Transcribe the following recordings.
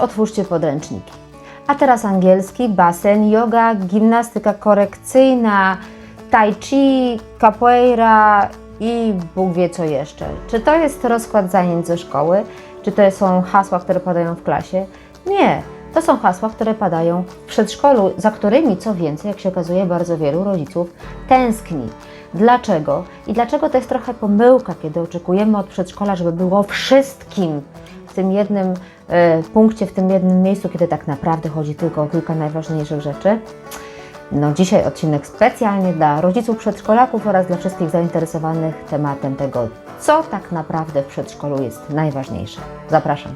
otwórzcie podręczniki. A teraz angielski, basen, yoga, gimnastyka korekcyjna, tai chi, capoeira i Bóg wie co jeszcze. Czy to jest rozkład zajęć ze szkoły? Czy to są hasła, które padają w klasie? Nie. To są hasła, które padają w przedszkolu, za którymi, co więcej, jak się okazuje, bardzo wielu rodziców tęskni. Dlaczego? I dlaczego to jest trochę pomyłka, kiedy oczekujemy od przedszkola, żeby było wszystkim w tym jednym punkcie, w tym jednym miejscu, kiedy tak naprawdę chodzi tylko o kilka najważniejszych rzeczy? No, dzisiaj odcinek specjalnie dla rodziców przedszkolaków oraz dla wszystkich zainteresowanych tematem tego, co tak naprawdę w przedszkolu jest najważniejsze. Zapraszam.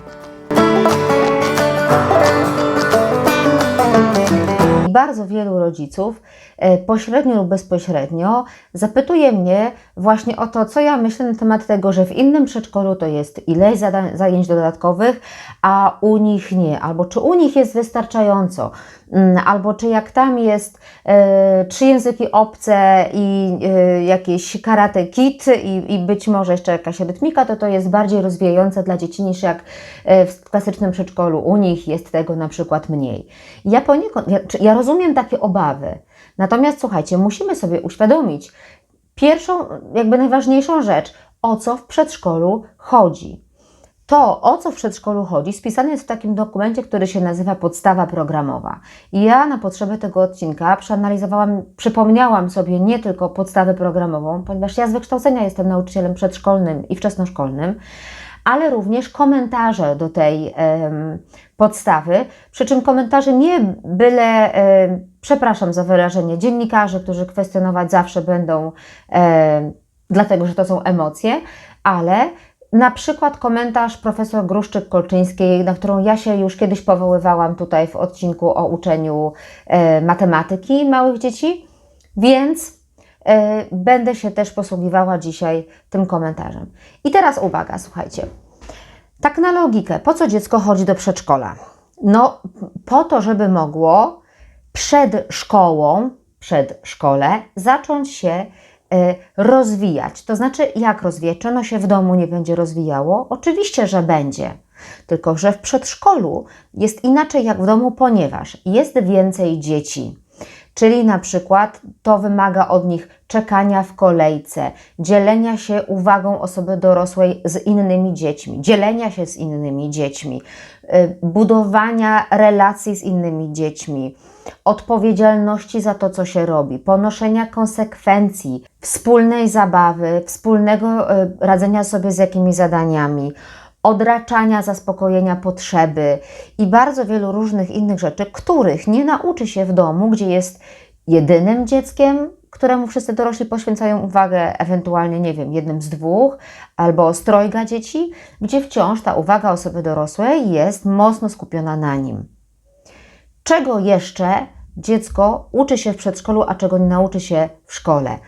Bardzo wielu rodziców e, pośrednio lub bezpośrednio zapytuje mnie właśnie o to, co ja myślę na temat tego, że w innym przedszkolu to jest ileś zajęć dodatkowych, a u nich nie, albo czy u nich jest wystarczająco, Mm, albo czy jak tam jest e, trzy języki obce i e, jakieś karate kit i, i być może jeszcze jakaś rytmika, to to jest bardziej rozwijające dla dzieci niż jak w klasycznym przedszkolu. U nich jest tego na przykład mniej. Ja poniekąd, ja, ja rozumiem takie obawy, natomiast słuchajcie, musimy sobie uświadomić pierwszą, jakby najważniejszą rzecz, o co w przedszkolu chodzi. To, o co w przedszkolu chodzi, spisane jest w takim dokumencie, który się nazywa Podstawa Programowa. I ja na potrzeby tego odcinka przeanalizowałam, przypomniałam sobie nie tylko podstawę programową, ponieważ ja z wykształcenia jestem nauczycielem przedszkolnym i wczesnoszkolnym, ale również komentarze do tej podstawy, przy czym komentarze nie byle, przepraszam za wyrażenie, dziennikarzy, którzy kwestionować zawsze będą, dlatego że to są emocje, ale na przykład komentarz profesor Gruszczyk-Kolczyńskiej, na którą ja się już kiedyś powoływałam tutaj w odcinku o uczeniu matematyki małych dzieci, więc e, będę się też posługiwała dzisiaj tym komentarzem. I teraz uwaga, słuchajcie. Tak na logikę, po co dziecko chodzi do przedszkola? No, po to, żeby mogło przed szkołą, przed szkole zacząć się e, rozwijać. To znaczy, jak rozwijać? Czy ono się w domu nie będzie rozwijało? Oczywiście, że będzie. Tylko, że w przedszkolu jest inaczej jak w domu, ponieważ jest więcej dzieci. Czyli na przykład to wymaga od nich czekania w kolejce, dzielenia się uwagą osoby dorosłej z innymi dziećmi, dzielenia się z innymi dziećmi, y, budowania relacji z innymi dziećmi, odpowiedzialności za to, co się robi, ponoszenia konsekwencji, wspólnej zabawy, wspólnego y, radzenia sobie z jakimiś zadaniami, odraczania, zaspokojenia potrzeby i bardzo wielu różnych innych rzeczy, których nie nauczy się w domu, gdzie jest jedynym dzieckiem, któremu wszyscy dorośli poświęcają uwagę, ewentualnie, nie wiem, jednym z dwóch, albo z trojga dzieci, gdzie wciąż ta uwaga osoby dorosłej jest mocno skupiona na nim. Czego jeszcze dziecko uczy się w przedszkolu, a czego nie nauczy się w szkole?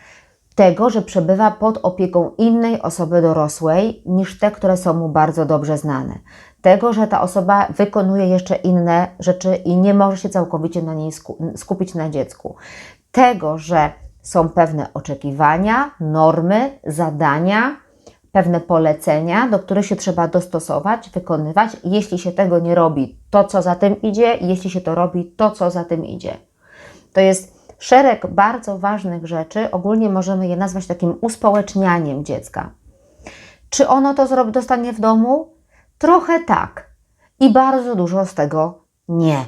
Tego, że przebywa pod opieką innej osoby dorosłej niż te, które są mu bardzo dobrze znane. Tego, że ta osoba wykonuje jeszcze inne rzeczy i nie może się całkowicie na niej sku- skupić na dziecku. Tego, że są pewne oczekiwania, normy, zadania, pewne polecenia, do których się trzeba dostosować, wykonywać. Jeśli się tego nie robi, to co za tym idzie, jeśli się to robi, to co za tym idzie. To jest szereg bardzo ważnych rzeczy, ogólnie możemy je nazwać takim uspołecznianiem dziecka. Czy ono to zrobi, dostanie w domu? Trochę tak. I bardzo dużo z tego nie.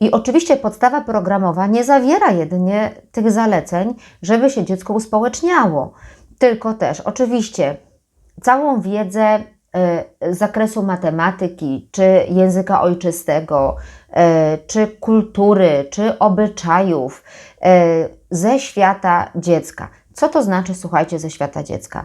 I oczywiście podstawa programowa nie zawiera jedynie tych zaleceń, żeby się dziecko uspołeczniało, tylko też oczywiście całą wiedzę z zakresu matematyki, czy języka ojczystego, e, czy kultury, czy obyczajów e, ze świata dziecka. Co to znaczy, słuchajcie, ze świata dziecka?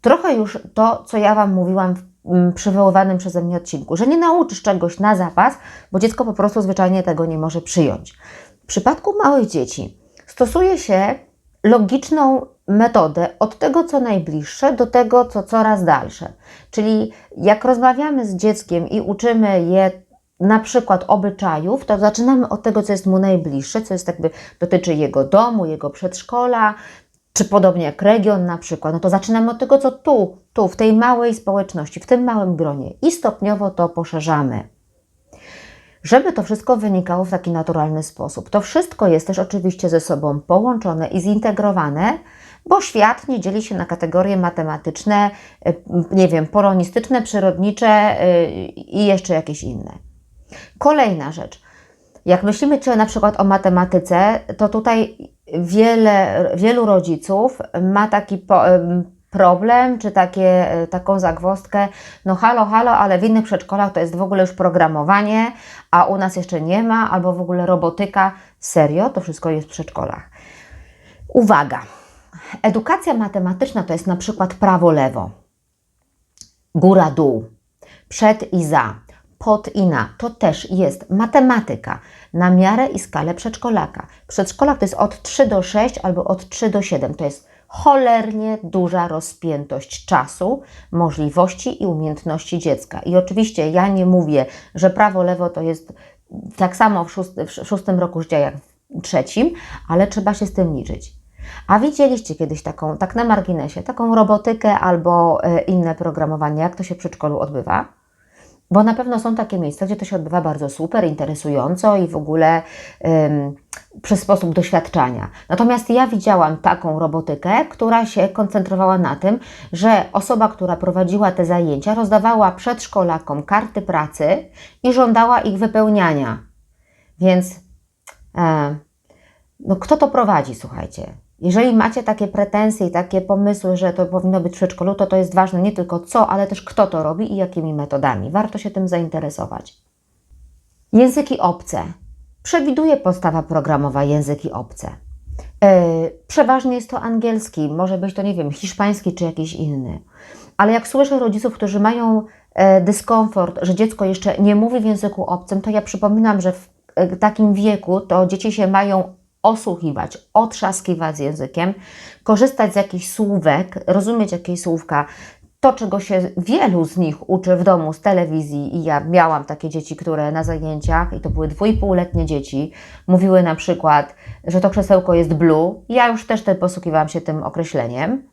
Trochę już to, co ja Wam mówiłam w przywoływanym przeze mnie odcinku, że nie nauczysz czegoś na zapas, bo dziecko po prostu zwyczajnie tego nie może przyjąć. W przypadku małych dzieci stosuje się logiczną metodę od tego, co najbliższe, do tego, co coraz dalsze. Czyli jak rozmawiamy z dzieckiem i uczymy je na przykład obyczajów, to zaczynamy od tego, co jest mu najbliższe, co jest jakby dotyczy jego domu, jego przedszkola, czy podobnie jak region na przykład, no to zaczynamy od tego, co tu, tu, w tej małej społeczności, w tym małym gronie i stopniowo to poszerzamy. Żeby to wszystko wynikało w taki naturalny sposób. To wszystko jest też oczywiście ze sobą połączone i zintegrowane, bo świat nie dzieli się na kategorie matematyczne, y, nie wiem, polonistyczne, przyrodnicze y, i jeszcze jakieś inne. Kolejna rzecz. Jak myślimy na przykład o matematyce, to tutaj wiele, wielu rodziców ma taki po, em, problem, czy takie, e, taką zagwozdkę, no halo, halo, ale w innych przedszkolach to jest w ogóle już programowanie, a u nas jeszcze nie ma, albo w ogóle robotyka. Serio, to wszystko jest w przedszkolach. Uwaga! Edukacja matematyczna to jest na przykład prawo-lewo, góra-dół, przed i za, pod i na. To też jest matematyka na miarę i skalę przedszkolaka. W przedszkolach to jest od 3 do 6 albo od 3 do 7. To jest cholernie duża rozpiętość czasu, możliwości i umiejętności dziecka. I oczywiście ja nie mówię, że prawo-lewo to jest tak samo w, szóst, w szóstym roku życia jak w trzecim, ale trzeba się z tym liczyć. A widzieliście kiedyś taką, tak na marginesie, taką robotykę albo e, inne programowanie, jak to się w przedszkolu odbywa? Bo na pewno są takie miejsca, gdzie to się odbywa bardzo super, interesująco i w ogóle ym, przez sposób doświadczania. Natomiast ja widziałam taką robotykę, która się koncentrowała na tym, że osoba, która prowadziła te zajęcia, rozdawała przedszkolakom karty pracy i żądała ich wypełniania. Więc e, no kto to prowadzi, słuchajcie? Jeżeli macie takie pretensje i takie pomysły, że to powinno być w przedszkolu, to to jest ważne nie tylko co, ale też kto to robi i jakimi metodami. Warto się tym zainteresować. Języki obce. Przewiduje podstawa programowa języki obce. Yy, przeważnie jest to angielski, może być to, nie wiem, hiszpański czy jakiś inny. Ale jak słyszę rodziców, którzy mają e, dyskomfort, że dziecko jeszcze nie mówi w języku obcym, to ja przypominam, że w e, takim wieku to dzieci się mają osłuchiwać, otrzaskiwać z językiem, korzystać z jakichś słówek, rozumieć jakieś słówka. To, czego się wielu z nich uczy w domu z telewizji, i ja miałam takie dzieci, które na zajęciach, i to były dwójpółletnie dzieci, mówiły na przykład, że to krzesełko jest blue. Ja już też te posługiwałam się tym określeniem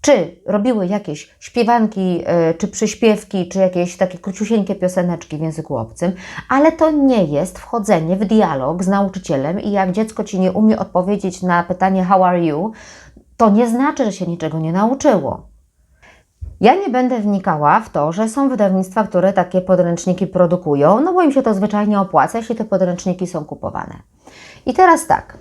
czy robiły jakieś śpiewanki, y, czy przyśpiewki, czy jakieś takie króciusieńkie pioseneczki w języku obcym, ale to nie jest wchodzenie w dialog z nauczycielem i jak dziecko Ci nie umie odpowiedzieć na pytanie how are you, to nie znaczy, że się niczego nie nauczyło. Ja nie będę wnikała w to, że są wydawnictwa, które takie podręczniki produkują, no bo im się to zwyczajnie opłaca, jeśli te podręczniki są kupowane. I teraz tak.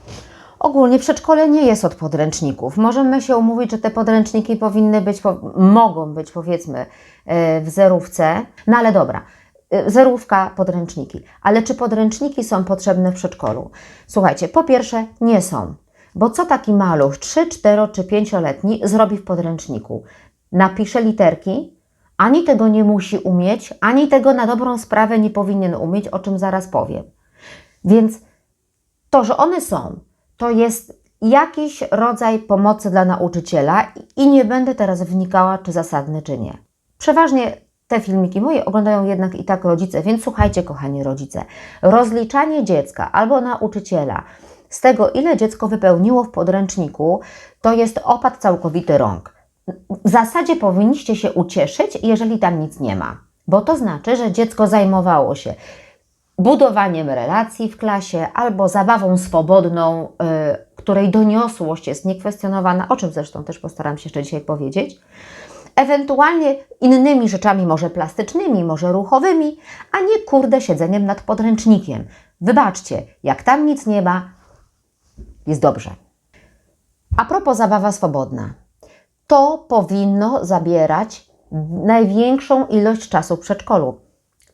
Ogólnie przedszkole nie jest od podręczników. Możemy się umówić, że te podręczniki powinny być, mogą być powiedzmy e, w zerówce, no ale dobra, e, zerówka, podręczniki. Ale czy podręczniki są potrzebne w przedszkolu? Słuchajcie, po pierwsze nie są. Bo co taki maluch 3, 4 czy 5-letni zrobi w podręczniku? Napisze literki, ani tego nie musi umieć, ani tego na dobrą sprawę nie powinien umieć, o czym zaraz powiem. Więc to, że one są, to jest jakiś rodzaj pomocy dla nauczyciela i nie będę teraz wnikała, czy zasadny, czy nie. Przeważnie te filmiki moje oglądają jednak i tak rodzice, więc słuchajcie, kochani rodzice, rozliczanie dziecka albo nauczyciela z tego, ile dziecko wypełniło w podręczniku, to jest opad całkowity rąk. W zasadzie powinniście się ucieszyć, jeżeli tam nic nie ma, bo to znaczy, że dziecko zajmowało się budowaniem relacji w klasie albo zabawą swobodną, y, której doniosłość jest niekwestionowana, o czym zresztą też postaram się jeszcze dzisiaj powiedzieć. Ewentualnie innymi rzeczami, może plastycznymi, może ruchowymi, a nie kurde siedzeniem nad podręcznikiem. Wybaczcie, jak tam nic nie ma, jest dobrze. A propos zabawa swobodna. To powinno zabierać największą ilość czasu w przedszkolu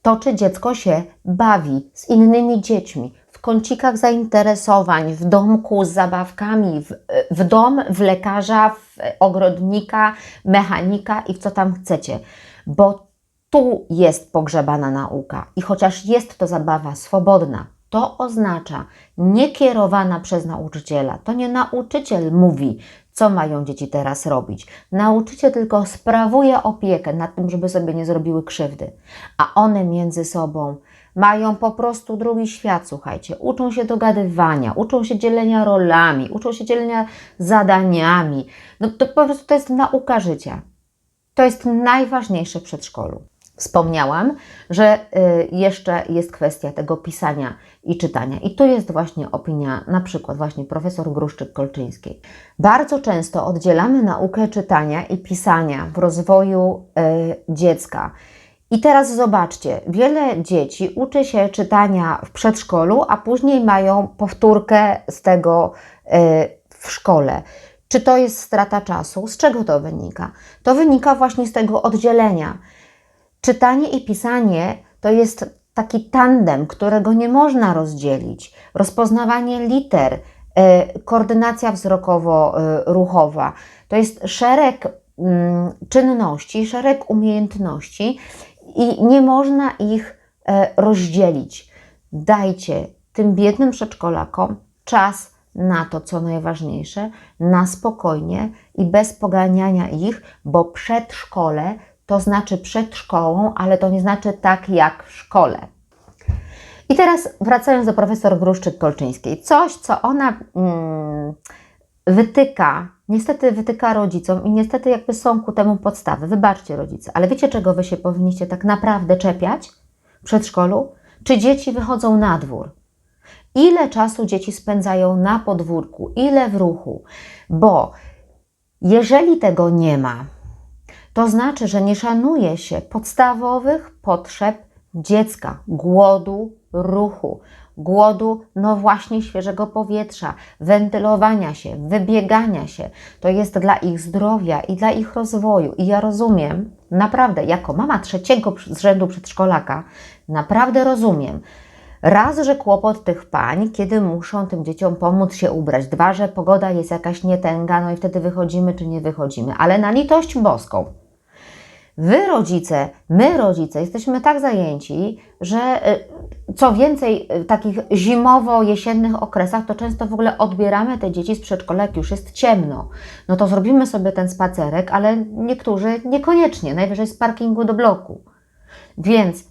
to, czy dziecko się bawi z innymi dziećmi, w kącikach zainteresowań, w domku z zabawkami, w, w dom, w lekarza, w ogrodnika, mechanika i w co tam chcecie, bo tu jest pogrzebana nauka i chociaż jest to zabawa swobodna, to oznacza niekierowana przez nauczyciela. To nie nauczyciel mówi, co mają dzieci teraz robić. Nauczyciel tylko sprawuje opiekę nad tym, żeby sobie nie zrobiły krzywdy, a one między sobą mają po prostu drugi świat, słuchajcie. Uczą się dogadywania, uczą się dzielenia rolami, uczą się dzielenia zadaniami. No to po prostu to jest nauka życia. To jest najważniejsze w przedszkolu. Wspomniałam, że y, jeszcze jest kwestia tego pisania i czytania. I tu jest właśnie opinia na przykład właśnie profesor Gruszczyk-Kolczyńskiej. Bardzo często oddzielamy naukę czytania i pisania w rozwoju y, dziecka. I teraz zobaczcie, wiele dzieci uczy się czytania w przedszkolu, a później mają powtórkę z tego y, w szkole. Czy to jest strata czasu? Z czego to wynika? To wynika właśnie z tego oddzielenia. Czytanie i pisanie to jest taki tandem, którego nie można rozdzielić. Rozpoznawanie liter, e, koordynacja wzrokowo-ruchowa to jest szereg mm, czynności, szereg umiejętności i nie można ich e, rozdzielić. Dajcie tym biednym przedszkolakom czas na to, co najważniejsze, na spokojnie i bez poganiania ich, bo przedszkole to znaczy przed szkołą, ale to nie znaczy tak jak w szkole. I teraz wracając do profesor Gruszczyk-Kolczyńskiej. Coś, co ona mm, wytyka, niestety wytyka rodzicom i niestety jakby są ku temu podstawy. Wybaczcie rodzice, ale wiecie czego Wy się powinniście tak naprawdę czepiać w przedszkolu? Czy dzieci wychodzą na dwór? Ile czasu dzieci spędzają na podwórku? Ile w ruchu? Bo jeżeli tego nie ma, to znaczy, że nie szanuje się podstawowych potrzeb dziecka, głodu, ruchu, głodu, no właśnie świeżego powietrza, wentylowania się, wybiegania się. To jest dla ich zdrowia i dla ich rozwoju. I ja rozumiem, naprawdę, jako mama trzeciego z rzędu przedszkolaka, naprawdę rozumiem. Raz, że kłopot tych pań, kiedy muszą tym dzieciom pomóc się ubrać. Dwa, że pogoda jest jakaś nietęga, no i wtedy wychodzimy czy nie wychodzimy. Ale na litość boską Wy, rodzice, my, rodzice, jesteśmy tak zajęci, że y, co więcej, w takich zimowo-jesiennych okresach, to często w ogóle odbieramy te dzieci z przedszkola, jak już jest ciemno. No to zrobimy sobie ten spacerek, ale niektórzy niekoniecznie, najwyżej z parkingu do bloku. Więc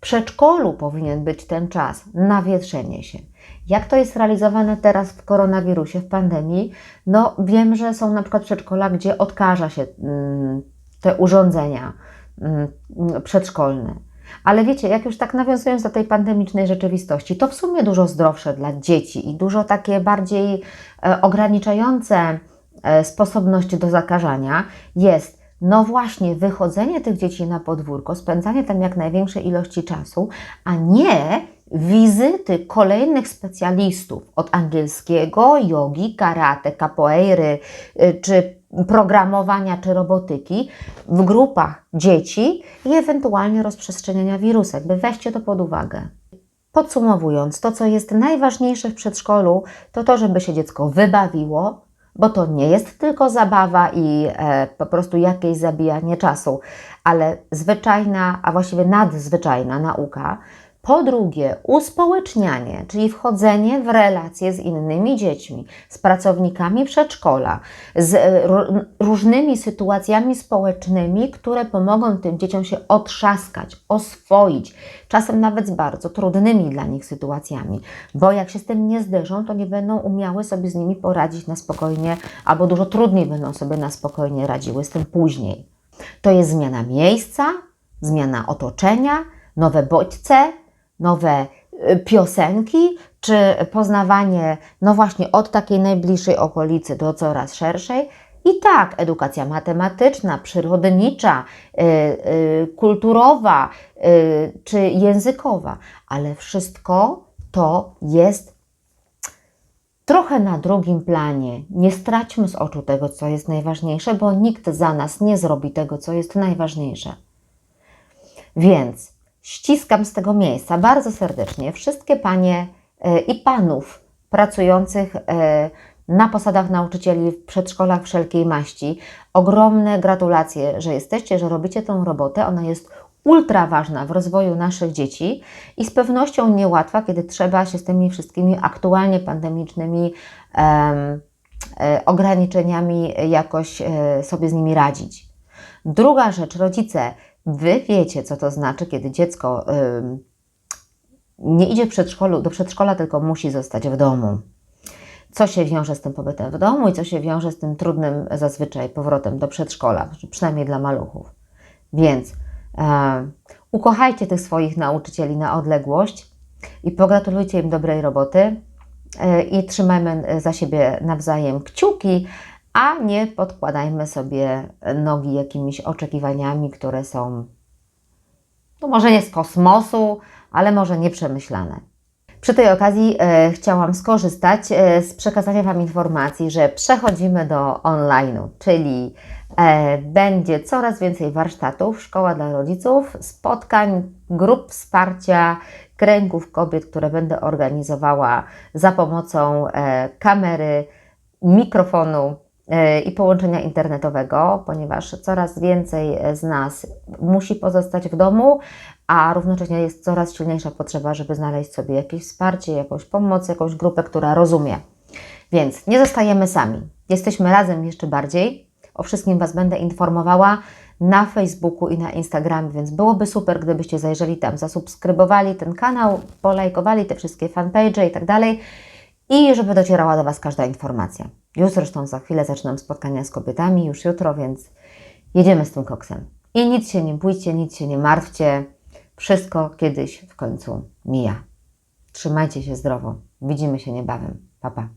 przedszkolu powinien być ten czas na wietrzenie się. Jak to jest realizowane teraz w koronawirusie, w pandemii? No wiem, że są na przykład przedszkola, gdzie odkaża się. Mm, te urządzenia mm, przedszkolne. Ale wiecie, jak już tak nawiązując do tej pandemicznej rzeczywistości, to w sumie dużo zdrowsze dla dzieci i dużo takie bardziej e, ograniczające e, sposobność do zakażania jest no właśnie wychodzenie tych dzieci na podwórko, spędzanie tam jak największej ilości czasu, a nie wizyty kolejnych specjalistów od angielskiego, jogi, karate, capoeiry y, czy programowania czy robotyki w grupach dzieci i ewentualnie rozprzestrzeniania wirusa. Jakby weźcie to pod uwagę. Podsumowując, to co jest najważniejsze w przedszkolu, to to, żeby się dziecko wybawiło, bo to nie jest tylko zabawa i e, po prostu jakieś zabijanie czasu, ale zwyczajna, a właściwie nadzwyczajna nauka, po drugie, uspołecznianie, czyli wchodzenie w relacje z innymi dziećmi, z pracownikami przedszkola, z e, różnymi sytuacjami społecznymi, które pomogą tym dzieciom się otrzaskać, oswoić, czasem nawet z bardzo trudnymi dla nich sytuacjami, bo jak się z tym nie zderzą, to nie będą umiały sobie z nimi poradzić na spokojnie, albo dużo trudniej będą sobie na spokojnie radziły z tym później. To jest zmiana miejsca, zmiana otoczenia, nowe bodźce, nowe y, piosenki, czy poznawanie, no właśnie, od takiej najbliższej okolicy do coraz szerszej. I tak, edukacja matematyczna, przyrodnicza, y, y, kulturowa czy językowa, ale wszystko to jest trochę na drugim planie. Nie straćmy z oczu tego, co jest najważniejsze, bo nikt za nas nie zrobi tego, co jest najważniejsze. Więc ściskam z tego miejsca bardzo serdecznie wszystkie panie e, i panów pracujących e, na posadach nauczycieli w przedszkolach wszelkiej maści. Ogromne gratulacje, że jesteście, że robicie tą robotę. Ona jest ultra ważna w rozwoju naszych dzieci i z pewnością niełatwa, kiedy trzeba się z tymi wszystkimi aktualnie pandemicznymi um, ograniczeniami jakoś sobie z nimi radzić. Druga rzecz, rodzice, Wy wiecie, co to znaczy, kiedy dziecko nie idzie przedszkolu, do przedszkola, tylko musi zostać w domu. Co się wiąże z tym pobytem w domu i co się wiąże z tym trudnym zazwyczaj powrotem do przedszkola, przynajmniej dla maluchów. Więc E, ukochajcie tych swoich nauczycieli na odległość i pogratulujcie im dobrej roboty e, i trzymajmy za siebie nawzajem kciuki, a nie podkładajmy sobie nogi jakimiś oczekiwaniami, które są, no może nie z kosmosu, ale może nieprzemyślane. Przy tej okazji e, chciałam skorzystać e, z przekazania Wam informacji, że przechodzimy do online'u, czyli e, będzie coraz więcej warsztatów, szkoła dla rodziców, spotkań, grup wsparcia, kręgów kobiet, które będę organizowała za pomocą e, kamery, mikrofonu i połączenia internetowego, ponieważ coraz więcej z nas musi pozostać w domu, a równocześnie jest coraz silniejsza potrzeba, żeby znaleźć sobie jakieś wsparcie, jakąś pomoc, jakąś grupę, która rozumie. Więc nie zostajemy sami. Jesteśmy razem jeszcze bardziej. O wszystkim Was będę informowała na Facebooku i na Instagramie, więc byłoby super, gdybyście zajrzeli tam, zasubskrybowali ten kanał, polajkowali te wszystkie fanpage i tak dalej i żeby docierała do Was każda informacja. Już zresztą za chwilę zaczynam spotkania z kobietami, już jutro, więc jedziemy z tym koksem. I nic się nie bójcie, nic się nie martwcie. Wszystko kiedyś w końcu mija. Trzymajcie się zdrowo. Widzimy się niebawem. Pa, pa.